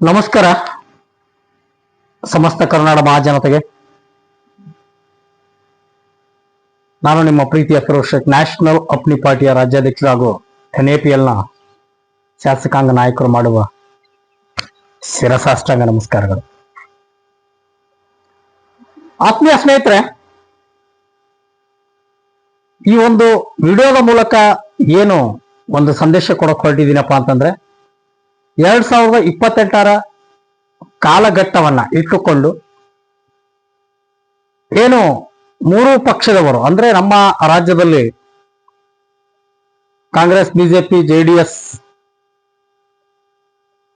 ನಮಸ್ಕಾರ. ಸಮಸ್ತ ಕರ್ನಾಟಕ ಮಹಾಜನತೆಗೆ. ನಾನು ನಿಮ್ಮ ಪ್ರೀತಿಯ ಫಿರೋಜ್ ನ್ಯಾಷನಲ್ ಅಪ್ನಿ ಪಾರ್ಟಿಯ ರಾಜ್ಯಾಧ್ಯಕ್ಷರು ಹಾಗೂ ಎನ್ಎಪಿಎಲ್ನ ಶಾಸಕಾಂಗ ನಾಯಕರು ಮಾಡುವ ಶಿರಸಾಷ್ಟಾಂಗ ನಮಸ್ಕಾರಗಳು. ಆತ್ಮೀಯ ಸ್ನೇಹಿತರೆ, ಈ ಒಂದು ವಿಡಿಯೋದ ಮೂಲಕ ಏನು ಒಂದು ಸಂದೇಶ ಕೊಡಕ್ ಹೊರಟಿದ್ದೀನಪ್ಪ ಅಂತಂದ್ರೆ ಎರಡ್ ಸಾವಿರದ ಇಪ್ಪತ್ತೆಂಟರ ಕಾಲಘಟ್ಟವನ್ನ ಇಟ್ಟುಕೊಂಡು ಏನು ಮೂರು ಪಕ್ಷದವರು, ಅಂದ್ರೆ ನಮ್ಮ ರಾಜ್ಯದಲ್ಲಿ ಕಾಂಗ್ರೆಸ್, ಬಿಜೆಪಿ ಜೆಡಿಎಸ್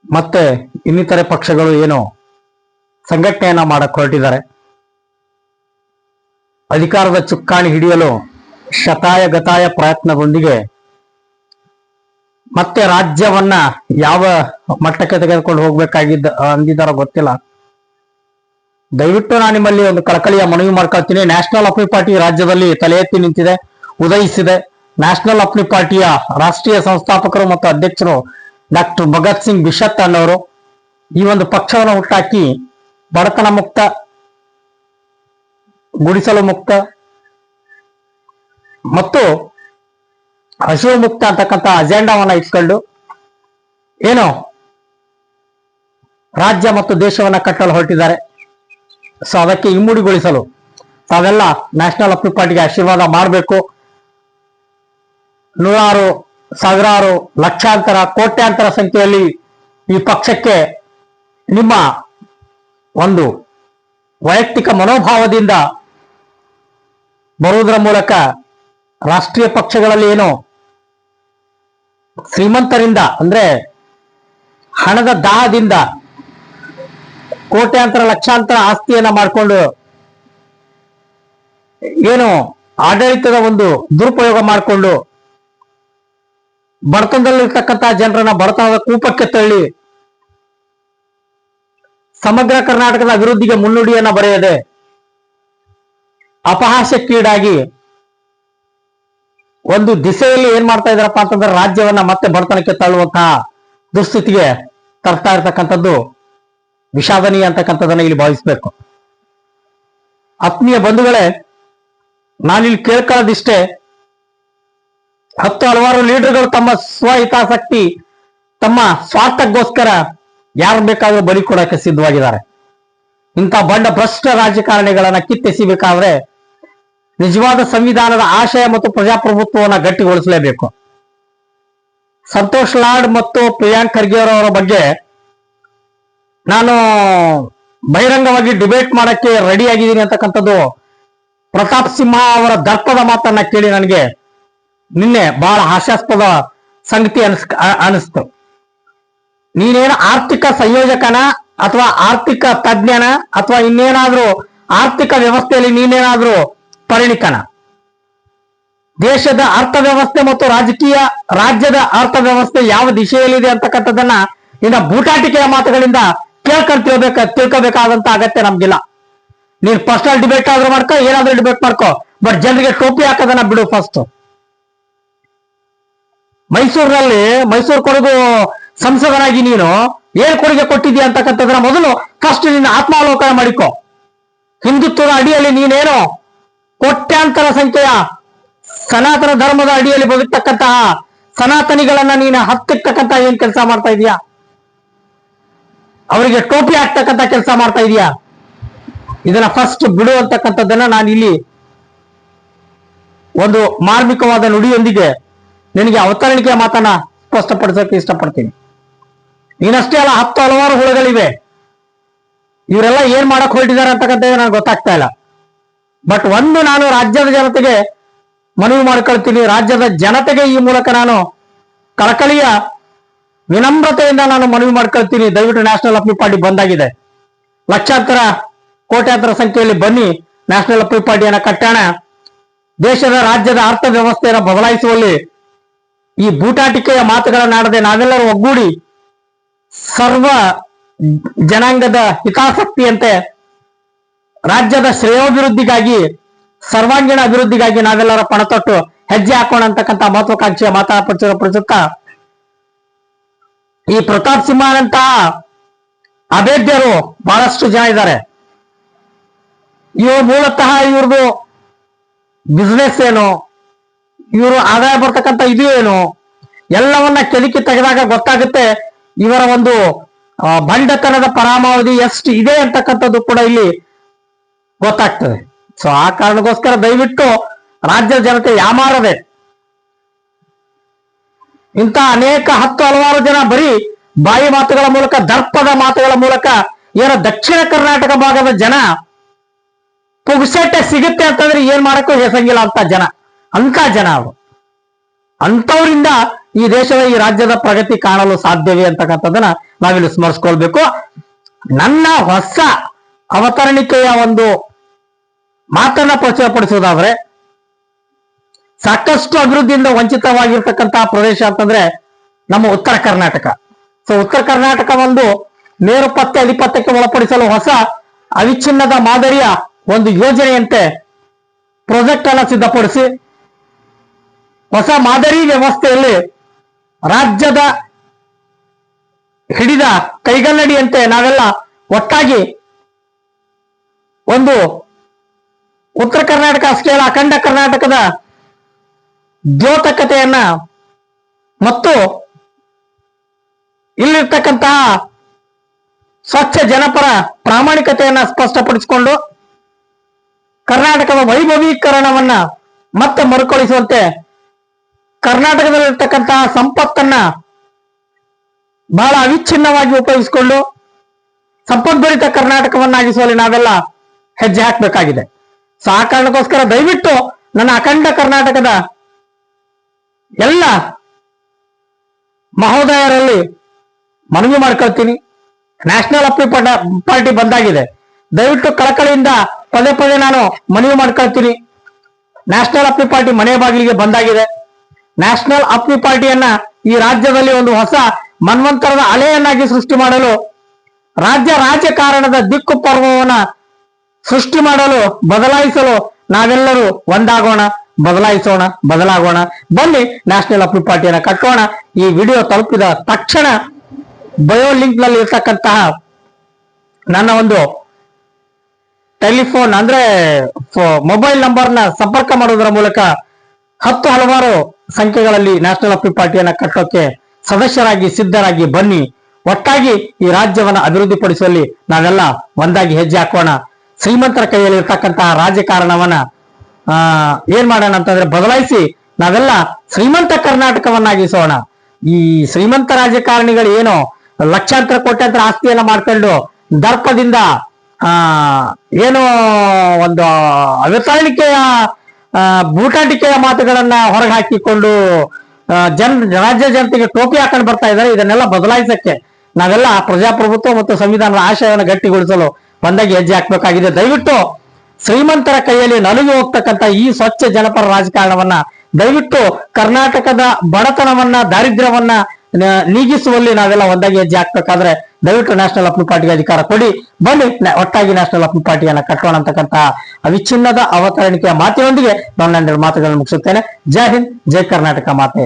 ಮತ್ತೆ ಇನ್ನಿತರೆ ಪಕ್ಷಗಳು ಏನು ಸಂಘಟನೆಯನ್ನ ಮಾಡಕ್ ಹೊರಟಿದ್ದಾರೆ. ಅಧಿಕಾರದ ಚುಕ್ಕಾಣಿ ಹಿಡಿಯಲು ಶತಾಯ ಗತಾಯ ಪ್ರಯತ್ನದೊಂದಿಗೆ ಮತ್ತೆ ರಾಜ್ಯವನ್ನ ಯಾವ ಮಟ್ಟಕ್ಕೆ ತೆಗೆದುಕೊಂಡು ಹೋಗ್ಬೇಕಾಗಿದ್ದ ಅಂದಿದ್ದಾರೋ ಗೊತ್ತಿಲ್ಲ. ದಯವಿಟ್ಟು ನಾನು ನಿಮ್ಮಲ್ಲಿ ಒಂದು ಕಳಕಳಿಯ ಮನವಿ ಮಾಡ್ಕೊಳ್ತೀನಿ. ನ್ಯಾಷನಲ್ ಅಪ್ನಿ ಪಾರ್ಟಿ ರಾಜ್ಯದಲ್ಲಿ ತಲೆ ಎತ್ತಿ ನಿಂತಿದೆ, ಉದಯಿಸಿದೆ. ನ್ಯಾಷನಲ್ ಅಪ್ನಿ ಪಾರ್ಟಿಯ ರಾಷ್ಟ್ರೀಯ ಸಂಸ್ಥಾಪಕರು ಮತ್ತು ಅಧ್ಯಕ್ಷರು ಡಾಕ್ಟರ್ ಭಗತ್ ಸಿಂಗ್ ಬಿಷತ್ ಅನ್ನೋರು ಈ ಒಂದು ಪಕ್ಷವನ್ನು ಹುಟ್ಟಾಕಿ ಬಡತನ ಮುಕ್ತ, ಗುಡಿಸಲು ಮುಕ್ತ ಮತ್ತು ಹಸಿವು ಮುಕ್ತ ಅಂತಕ್ಕಂಥ ಅಜೆಂಡಾವನ್ನ ಇಟ್ಕೊಂಡು ಏನು ರಾಜ್ಯ ಮತ್ತು ದೇಶವನ್ನ ಕಟ್ಟಲು ಹೊರಟಿದ್ದಾರೆ. ಸೊ ಅದಕ್ಕೆ ಇಮ್ಮುಡಿಗೊಳಿಸಲು ತಾವೆಲ್ಲ ನ್ಯಾಷನಲ್ ಅಪ್ನಿ ಪಾರ್ಟಿಗೆ ಆಶೀರ್ವಾದ ಮಾಡಬೇಕು. ನೂರಾರು, ಸಾವಿರಾರು, ಲಕ್ಷಾಂತರ, ಕೋಟ್ಯಾಂತರ ಸಂಖ್ಯೆಯಲ್ಲಿ ಈ ಪಕ್ಷಕ್ಕೆ ನಿಮ್ಮ ಒಂದು ವೈಯಕ್ತಿಕ ಮನೋಭಾವದಿಂದ ಬರುವುದರ ಮೂಲಕ ರಾಷ್ಟ್ರೀಯ ಪಕ್ಷಗಳಲ್ಲಿ ಏನು ಶ್ರೀಮಂತರಿಂದ, ಅಂದ್ರೆ ಹಣದ ದಾಹದಿಂದ ಕೋಟ್ಯಾಂತರ, ಲಕ್ಷಾಂತರ ಆಸ್ತಿಯನ್ನ ಮಾಡಿಕೊಂಡು ಏನು ಆಡಳಿತದ ಒಂದು ದುರುಪಯೋಗ ಮಾಡಿಕೊಂಡು ಬಡತನದಲ್ಲಿರ್ತಕ್ಕಂತಹ ಜನರನ್ನ ಬಡತನದ ಕೂಪಕ್ಕೆ ತಳ್ಳಿ ಸಮಗ್ರ ಕರ್ನಾಟಕದ ಅಭಿವೃದ್ಧಿಗೆ ಮುನ್ನುಡಿಯನ್ನ ಬರೆಯದೆ ಅಪಹಾಸ್ಯಕ್ಕೀಡಾಗಿ ಒಂದು ದಿಸೆಯಲ್ಲಿ ಏನ್ ಮಾಡ್ತಾ ಇದಾರಪ್ಪ ಅಂತಂದ್ರೆ ರಾಜ್ಯವನ್ನ ಮತ್ತೆ ಬಡತನಕ್ಕೆ ತಳ್ಳುವಂತಹ ದುಸ್ಥಿತಿಗೆ ತರ್ತಾ ಇರ್ತಕ್ಕಂಥದ್ದು ವಿಷಾದನೀಯ ಅಂತಕ್ಕಂಥದ್ದನ್ನ ಇಲ್ಲಿ ಭಾವಿಸ್ಬೇಕು. ಆತ್ಮೀಯ ಬಂಧುಗಳೇ, ನಾನಿಲ್ಲಿ ಕೇಳ್ಕೊಳ್ಳೋದಿಷ್ಟೇ, ಹತ್ತು ಹಲವಾರು ಲೀಡರ್ಗಳು ತಮ್ಮ ಸ್ವಹಿತಾಸಕ್ತಿ ತಮ್ಮ ಸ್ವಾರ್ಥಕ್ಕೋಸ್ಕರ ಯಾರು ಬೇಕಾದ್ರೂ ಬಲಿ ಕೊಡಕ್ಕೆ ಸಿದ್ಧವಾಗಿದ್ದಾರೆ. ಇಂಥ ಬಂಡ ಭ್ರಷ್ಟ ರಾಜಕಾರಣಿಗಳನ್ನ ಕಿತ್ತೆಸಿಬೇಕಾದ್ರೆ ನಿಜವಾದ ಸಂವಿಧಾನದ ಆಶಯ ಮತ್ತು ಪ್ರಜಾಪ್ರಭುತ್ವವನ್ನು ಗಟ್ಟಿಗೊಳಿಸಲೇಬೇಕು. ಸಂತೋಷ್ ಲಾಡ್ ಮತ್ತು ಪ್ರಿಯಾಂಕ್ ಖರ್ಗೆ ಅವರ ಬಗ್ಗೆ ನಾನು ಬಹಿರಂಗವಾಗಿ ಡಿಬೇಟ್ ಮಾಡಕ್ಕೆ ರೆಡಿ ಆಗಿದ್ದೀನಿ ಅಂತಕ್ಕಂಥದ್ದು ಪ್ರತಾಪ್ ಸಿಂಹ ಅವರ ದರ್ಪದ ಮಾತನ್ನ ಕೇಳಿ ನನಗೆ ನಿನ್ನೆ ಬಹಳ ಹಾಸ್ಯಾಸ್ಪದ ಸಂಗತಿ ಅನಿಸ್ ಅನಿಸ್ತು. ನೀನೇನು ಆರ್ಥಿಕ ಸಂಯೋಜಕನ ಅಥವಾ ಆರ್ಥಿಕ ತಜ್ಞನ ಅಥವಾ ಇನ್ನೇನಾದ್ರೂ ಆರ್ಥಿಕ ವ್ಯವಸ್ಥೆಯಲ್ಲಿ ನೀನೇನಾದ್ರೂ ಪರಿಣಿತನ ದೇಶದ ಅರ್ಥವ್ಯವಸ್ಥೆ ಮತ್ತು ರಾಜಕೀಯ ರಾಜ್ಯದ ಅರ್ಥವ್ಯವಸ್ಥೆ ಯಾವ ದಿಶೆಯಲ್ಲಿದೆ ಅಂತಕ್ಕಂಥದ್ದನ್ನ ಇನ್ನ ಬೂಟಾಟಿಕೆಯ ಮಾತುಗಳಿಂದ ಕೇಳ್ಕೊಂಡು ತಿಳ್ಬೇಕ, ತಿಳ್ಕೋಬೇಕಾದಂತ ಅಗತ್ಯ ನಮ್ಗಿಲ್ಲ. ನೀನ್ ಪರ್ಸನಲ್ ಡಿಬೇಟ್ ಆದ್ರೂ ಮಾಡ್ಕೋ, ಏನಾದ್ರೂ ಡಿಬೇಟ್ ಮಾಡ್ಕೋ ಬಟ್ ಜನರಿಗೆ ಟೋಪಿ ಹಾಕೋದನ್ನ ಬಿಡು ಫಸ್ಟ್ ಮೈಸೂರಿನಲ್ಲಿ, ಮೈಸೂರು ಕೊಡಗು ಸಂಸದನಾಗಿ ನೀನು ಏನ್ ಕೊಡುಗೆ ಕೊಟ್ಟಿದ್ಯಾ ಅಂತಕ್ಕಂಥದ್ರ ಮೊದಲು ಫಸ್ಟ್ ನಿನ್ನ ಆತ್ಮಾವಲೋಕನ ಮಾಡಿಕೋ. ಹಿಂದುತ್ವದ ಅಡಿಯಲ್ಲಿ ನೀನೇನು ಕೋಟ್ಯಾಂತರ ಸಂಖ್ಯೆಯ ಸನಾತನ ಧರ್ಮದ ಅಡಿಯಲ್ಲಿ ಬದುಕ್ತಕ್ಕಂತಹ ಸನಾತನಿಗಳನ್ನ ನೀನು ಹತ್ತಿರ್ತಕ್ಕಂತ ಏನ್ ಕೆಲಸ ಮಾಡ್ತಾ ಇದೀಯಾ? ಅವರಿಗೆ ಟೋಪಿ ಹಾಕ್ತಕ್ಕಂತ ಕೆಲಸ ಮಾಡ್ತಾ ಇದೀಯಾ? ಇದನ್ನ ಫಸ್ಟ್ ಬಿಡು ಅಂತಕ್ಕಂಥದ್ದನ್ನ ನಾನು ಇಲ್ಲಿ ಒಂದು ಮಾರ್ಮಿಕವಾದ ನುಡಿಯೊಂದಿಗೆ ನಿನಗೆ ಅವತರಣಿಕೆಯ ಮಾತನ್ನ ಸ್ಪಷ್ಟಪಡಿಸೋಕೆ ಇಷ್ಟಪಡ್ತೀನಿ. ನೀನಷ್ಟೇ ಅಲ್ಲ, ಹತ್ತು ಹಲವಾರು ಹುಳುಗಳಿವೆ. ಇವರೆಲ್ಲ ಏನ್ ಮಾಡಕ್ ಹೊರಟಿದ್ದಾರೆ ಅಂತಕ್ಕಂಥ ನನಗೆ ಗೊತ್ತಾಗ್ತಾ ಇಲ್ಲ. ಬಟ್ ಒಂದು ನಾನು ರಾಜ್ಯದ ಜನತೆಗೆ ಮನವಿ ಮಾಡ್ಕೊಳ್ತೀನಿ. ರಾಜ್ಯದ ಜನತೆಗೆ ಈ ಮೂಲಕ ನಾನು ಕಳಕಳಿಯ ವಿನಮ್ರತೆಯಿಂದ ನಾನು ಮನವಿ ಮಾಡ್ಕೊಳ್ತೀನಿ. ದಯವಿಟ್ಟು ನ್ಯಾಷನಲ್ ಅಪ್ಲಿ ಪಾರ್ಟಿ ಬಂದಾಗಿದೆ. ಲಕ್ಷಾಂತರ ಕೋಟ್ಯಾಂತರ ಸಂಖ್ಯೆಯಲ್ಲಿ ಬನ್ನಿ. ನ್ಯಾಷನಲ್ ಅಪ್ಲಿ ಪಾರ್ಟಿಯನ್ನು ಕಟ್ಟೋಣ ದೇಶದ ರಾಜ್ಯದ ಅರ್ಥ ವ್ಯವಸ್ಥೆಯನ್ನು ಬದಲಾಯಿಸುವಲ್ಲಿ ಈ ಬೂಟಾಟಿಕೆಯ ಮಾತುಗಳನ್ನಾಡದೆ ನಾವೆಲ್ಲರೂ ಒಗ್ಗೂಡಿ ಸರ್ವ ಜನಾಂಗದ ಹಿತಾಸಕ್ತಿಯಂತೆ ರಾಜ್ಯದ ಶ್ರೇಯೋಭಿವೃದ್ಧಿಗಾಗಿ, ಸರ್ವಾಂಗೀಣ ಅಭಿವೃದ್ಧಿಗಾಗಿ ನಾವೆಲ್ಲರ ಪಣತೊಟ್ಟು ಹೆಜ್ಜೆ ಹಾಕೋಣ ಅಂತಕ್ಕಂಥ ಮಹತ್ವಾಕಾಂಕ್ಷೆಯ ಮಾತಾಡ ಪ್ರಯುಕ್ತ ಈ ಪ್ರತಾಪ್ ಸಿಂಹನಂತಹ ಅಭೇದ್ಯರು ಬಹಳಷ್ಟು ಜನ ಇದ್ದಾರೆ. ಇವರು ಮೂಲತಃ ಇವ್ರದು ಬಿಸ್ನೆಸ್ ಏನು, ಇವರು ಆದಾಯ ಬರ್ತಕ್ಕಂಥ ಇದು ಏನು, ಎಲ್ಲವನ್ನ ಕೆದಕಿ ತೆಗೆದಾಗ ಗೊತ್ತಾಗುತ್ತೆ ಇವರ ಒಂದು ಬಂಡತನದ ಪರಾಮಾವಧಿ ಎಷ್ಟು ಇದೆ ಅಂತಕ್ಕಂಥದ್ದು ಕೂಡ ಇಲ್ಲಿ ಗೊತ್ತಾಗ್ತದೆ. ಸೊ ಆ ಕಾರಣಕ್ಕೋಸ್ಕರ ದಯವಿಟ್ಟು ರಾಜ್ಯದ ಜನತೆ ಯಾಮಾರದೆ ಇಂತ ಅನೇಕ ಹತ್ತು ಹಲವಾರು ಜನ ಬರೀ ಬಾಯಿ ಮಾತುಗಳ ಮೂಲಕ, ದರ್ಪದ ಮಾತುಗಳ ಮೂಲಕ ಏನೋ ದಕ್ಷಿಣ ಕರ್ನಾಟಕ ಭಾಗದ ಜನ ಪುಗ್ಸಟ್ಟೆ ಸಿಗುತ್ತೆ ಅಂತಂದ್ರೆ ಏನ್ ಮಾಡಕ್ಕೂ ಹೆಸಂಗಿಲ್ಲ ಅಂತ ಜನ ಅಂತ ಜನ ಅವರು. ಅಂತವರಿಂದ ಈ ದೇಶದ, ಈ ರಾಜ್ಯದ ಪ್ರಗತಿ ಕಾಣಲು ಸಾಧ್ಯವೇ ಅಂತಕ್ಕಂಥದ್ದನ್ನ ನಾವಿಲ್ಲಿ ಸ್ಮರಿಸ್ಕೊಳ್ಬೇಕು. ನನ್ನ ಹೊಸ ಅವತರಣಿಕೆಯ ಒಂದು ಮಾತನ್ನ ಪ್ರಚುರಪಡಿಸುವುದಾದ್ರೆ ಸಾಕಷ್ಟು ಅಭಿವೃದ್ಧಿಯಿಂದ ವಂಚಿತವಾಗಿರ್ತಕ್ಕಂತಹ ಪ್ರದೇಶ ಅಂತಂದ್ರೆ ನಮ್ಮ ಉತ್ತರ ಕರ್ನಾಟಕ. ಸೊ ಉತ್ತರ ಕರ್ನಾಟಕ ಒಂದು ನೇರು ಪತ್ತೆ ಅಧಿಪತ್ಯಕ್ಕೆ ಒಳಪಡಿಸಲು ಹೊಸ ಅವಿಚ್ಛಿನ್ನದ ಮಾದರಿಯ ಒಂದು ಯೋಜನೆಯಂತೆ ಪ್ರಾಜೆಕ್ಟ್ ಅನ್ನು ಸಿದ್ಧಪಡಿಸಿ, ಹೊಸ ಮಾದರಿ ವ್ಯವಸ್ಥೆಯಲ್ಲಿ ರಾಜ್ಯದ ಹಿಡಿದ ಕೈಗನ್ನಡಿಯಂತೆ ನಾವೆಲ್ಲ ಒಟ್ಟಾಗಿ ಒಂದು ಉತ್ತರ ಕರ್ನಾಟಕ ಅಷ್ಟೇ ಅಲ್ಲ ಅಖಂಡ ಕರ್ನಾಟಕದ ದ್ಯೋತಕತೆಯನ್ನ ಮತ್ತು ಇಲ್ಲಿರ್ತಕ್ಕಂತಹ ಸ್ವಚ್ಛ ಜನಪರ ಪ್ರಾಮಾಣಿಕತೆಯನ್ನ ಸ್ಪಷ್ಟಪಡಿಸಿಕೊಂಡು ಕರ್ನಾಟಕದ ವೈಭವೀಕರಣವನ್ನ ಮತ್ತೆ ಮರುಕಳಿಸುವಂತೆ ಕರ್ನಾಟಕದಲ್ಲಿರ್ತಕ್ಕಂತಹ ಸಂಪತ್ತನ್ನ ಬಹಳ ಅವಿಚ್ಛಿನ್ನವಾಗಿ ಉಪಯೋಗಿಸಿಕೊಂಡು ಸಂಪದ್ಭರಿತ ಕರ್ನಾಟಕವನ್ನಾಗಿಸುವಲ್ಲಿ ನಾವೆಲ್ಲ ಹೆಜ್ಜೆ ಹಾಕ್ಬೇಕಾಗಿದೆ. ಸೊ ಆ ಕಾರಣಕ್ಕೋಸ್ಕರ ದಯವಿಟ್ಟು ನನ್ನ ಅಖಂಡ ಕರ್ನಾಟಕದ ಎಲ್ಲ ಮಹೋದಯರಲ್ಲಿ ಮನವಿ ಮಾಡ್ಕೊಳ್ತೀನಿ. ನ್ಯಾಷನಲ್ ಅಪ್ಪಿ ಪಾರ್ಟಿ ಬಂದಾಗಿದೆ. ದಯವಿಟ್ಟು ಕಳಕಳಿಯಿಂದ ಪದೇ ಪದೇ ನಾನು ಮನವಿ ಮಾಡ್ಕೊಳ್ತೀನಿ. ನ್ಯಾಷನಲ್ ಅಪ್ಪಿ ಪಾರ್ಟಿ ಮನೆ ಬಾಗಿಲಿಗೆ ಬಂದಾಗಿದೆ. ನ್ಯಾಷನಲ್ ಅಪ್ಪಿ ಪಾರ್ಟಿಯನ್ನ ಈ ರಾಜ್ಯದಲ್ಲಿ ಒಂದು ಹೊಸ ಮನ್ವಂತರದ ಅಲೆಯನ್ನಾಗಿ ಸೃಷ್ಟಿ ಮಾಡಲು ರಾಜ್ಯ ರಾಜಕಾರಣದ ದಿಕ್ಕು ಪರ್ವವನ್ನ ಸೃಷ್ಟಿ ಮಾಡಲು ಬದಲಾಯಿಸಲು ನಾವೆಲ್ಲರೂ ಒಂದಾಗೋಣ, ಬದಲಾಯಿಸೋಣ, ಬದಲಾಗೋಣ. ಬನ್ನಿ ನ್ಯಾಷನಲ್ ಅಪ್ರೂವ್ ಪಾರ್ಟಿಯನ್ನ ಕಟ್ಟೋಣ. ಈ ವಿಡಿಯೋ ತಲುಪಿದ ತಕ್ಷಣ ಬಯೋ ಲಿಂಕ್ನಲ್ಲಿ ಇರ್ತಕ್ಕಂತಹ ನನ್ನ ಒಂದು ಟೆಲಿಫೋನ್ ಅಂದ್ರೆ ಮೊಬೈಲ್ ನಂಬರ್ನ ಸಂಪರ್ಕ ಮಾಡೋದರ ಮೂಲಕ ಹತ್ತು ಹಲವಾರು ಸಂಖ್ಯೆಗಳಲ್ಲಿ ನ್ಯಾಷನಲ್ ಅಪ್ರೂವ್ ಪಾರ್ಟಿಯನ್ನ ಕಟ್ಟೋಕೆ ಸದಸ್ಯರಾಗಿ, ಸಿದ್ಧರಾಗಿ ಬನ್ನಿ. ಒಟ್ಟಾಗಿ ಈ ರಾಜ್ಯವನ್ನ ಅಭಿವೃದ್ಧಿಪಡಿಸುವಲ್ಲಿ ನಾವೆಲ್ಲ ಒಂದಾಗಿ ಹೆಜ್ಜೆ ಹಾಕೋಣ. ಶ್ರೀಮಂತರ ಕೈಯಲ್ಲಿ ಇರ್ತಕ್ಕಂತಹ ರಾಜಕಾರಣವನ್ನ, ಆ, ಏನ್ ಮಾಡೋಣ ಅಂತಂದ್ರೆ ಬದಲಾಯಿಸಿ ನಾವೆಲ್ಲ ಶ್ರೀಮಂತ ಕರ್ನಾಟಕವನ್ನಾಗಿಸೋಣ. ಈ ಶ್ರೀಮಂತ ರಾಜಕಾರಣಿಗಳು ಏನು ಲಕ್ಷಾಂತರ ಕೋಟ್ಯಾಂತರ ಆಸ್ತಿಯನ್ನ ಮಾಡ್ಕೊಂಡು ದರ್ಪದಿಂದ, ಆ, ಏನು ಒಂದು ಅವತರಣಿಕೆಯ ಬೂಟಾಟಿಕೆಯ ಮಾತುಗಳನ್ನ ಹೊರಗೆ ಹಾಕಿಕೊಂಡು ಜನ್, ರಾಜ್ಯ ಜನತೆಗೆ ಟೋಪಿ ಹಾಕೊಂಡು ಬರ್ತಾ ಇದ್ದಾರೆ. ಇದನ್ನೆಲ್ಲ ಬದಲಾಯಿಸಕ್ಕೆ ನಾವೆಲ್ಲ ಪ್ರಜಾಪ್ರಭುತ್ವ ಮತ್ತು ಸಂವಿಧಾನದ ಆಶಯವನ್ನು ಗಟ್ಟಿಗೊಳಿಸಲು ಒಂದಾಗಿ ಹೆಜ್ಜೆ ಹಾಕ್ಬೇಕಾಗಿದೆ. ದಯವಿಟ್ಟು ಶ್ರೀಮಂತರ ಕೈಯಲ್ಲಿ ನಲುಗಿ ಹೋಗ್ತಕ್ಕಂತ ಈ ಸ್ವಚ್ಛ ಜನಪರ ರಾಜಕಾರಣವನ್ನ ದಯವಿಟ್ಟು ಕರ್ನಾಟಕದ ಬಡತನವನ್ನ, ದಾರಿದ್ರ್ಯವನ್ನ ನೀಗಿಸುವಲ್ಲಿ ನಾವೆಲ್ಲ ಒಂದಾಗಿ ಹೆಜ್ಜೆ ಹಾಕ್ಬೇಕಾದ್ರೆ ದಯವಿಟ್ಟು ನ್ಯಾಷನಲ್ ಅಪ್ಲೂ ಪಾರ್ಟಿಗೆ ಅಧಿಕಾರ ಕೊಡಿ. ಬನ್ನಿ ಒಟ್ಟಾಗಿ ನ್ಯಾಷನಲ್ ಅಪ್ಲೂ ಪಾರ್ಟಿಯನ್ನ ಕಟ್ಟೋಣ ಅಂತಕ್ಕಂತಹ ಅವಿಚ್ಛಿನ್ನದ ಅವತರಣಿಕೆಯ ಮಾತಿನೊಂದಿಗೆ ನಾನು ನನ್ನ ಮಾತುಗಳನ್ನು ಮುಗಿಸುತ್ತೇನೆ. ಜೈ ಹಿಂದ್, ಜೈ ಕರ್ನಾಟಕ ಮಾತೆ.